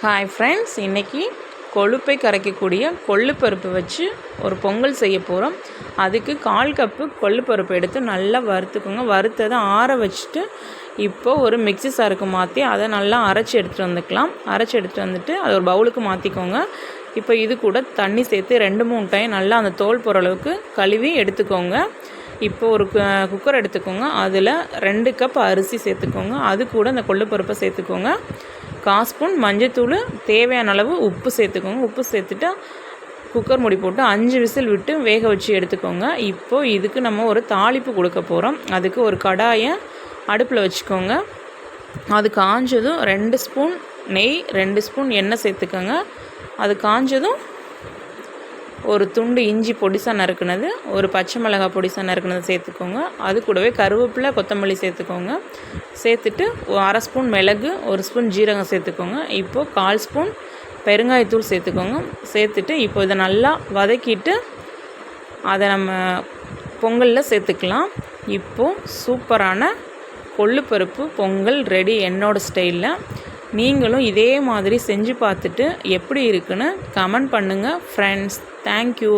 Hi friends இன்றைக்கி கொழுப்பை கரைக்கக்கூடிய கொள்ளுப்பருப்பு வச்சு ஒரு பொங்கல் செய்ய போகிறோம் அதுக்கு கால் கப்பு கொள்ளுப்பருப்பு எடுத்து நல்லா வறுத்துக்கோங்க. வறுத்ததை ஆற வச்சுட்டு இப்போது ஒரு மிக்ஸி சாருக்கு மாற்றி அதை நல்லா அரைச்சி எடுத்துகிட்டு வந்துக்கலாம். அரைச்சி எடுத்துகிட்டு வந்துட்டு அதை ஒரு பவுலுக்கு மாற்றிக்கோங்க இப்போ இது கூட தண்ணி சேர்த்து ரெண்டு மூணு டைம் நல்லா அந்த தோல் போகிற அளவுக்கு கழுவி எடுத்துக்கோங்க. இப்போ ஒரு குக்கர் எடுத்துக்கோங்க. அதில் ரெண்டு கப் அரிசி சேர்த்துக்கோங்க. அது கூட அந்த கொள்ளுப்பருப்பை சேர்த்துக்கோங்க. கால் ஸ்பூன் மஞ்சத்தூள் தேவையான அளவு உப்பு சேர்த்துக்கோங்க. உப்பு சேர்த்துட்டு குக்கர் மூடி போட்டு அஞ்சு விசில் விட்டு வேக வச்சு எடுத்துக்கோங்க. இப்போது இதுக்கு நம்ம ஒரு தாளிப்பு கொடுக்க போகிறோம் அதுக்கு ஒரு கடாயை அடுப்பில் வச்சுக்கோங்க. அது காஞ்சதும் ரெண்டு ஸ்பூன் நெய் ரெண்டு ஸ்பூன் எண்ணெய் சேர்த்துக்கோங்க. அது காஞ்சதும் ஒரு துண்டு இஞ்சி பொடிசாக நறுக்குனது ஒரு பச்சை மிளகாய் பொடிசாக நறுக்குனது சேர்த்துக்கோங்க. அது கூடவே கருவேப்பிலை கொத்தமல்லி சேர்த்துக்கோங்க. சேர்த்துட்டு அரை ஸ்பூன் மிளகு ஒரு ஸ்பூன் ஜீரகம் சேர்த்துக்கோங்க. இப்போது கால் ஸ்பூன் பெருங்காயத்தூள் சேர்த்துக்கோங்க. சேர்த்துட்டு இப்போ இதை நல்லா வதக்கிட்டு அதை நம்ம பொங்கலில் சேர்த்துக்கலாம். இப்போது சூப்பரான கொள்ளுப்பருப்பு பொங்கல் ரெடி என்னோடய ஸ்டைலில் நீங்களும் இதே மாதிரி செஞ்சு பார்த்துட்டு எப்படி இருக்குன்னு கமெண்ட் பண்ணுங்கள் ஃப்ரெண்ட்ஸ் தேங்க்யூ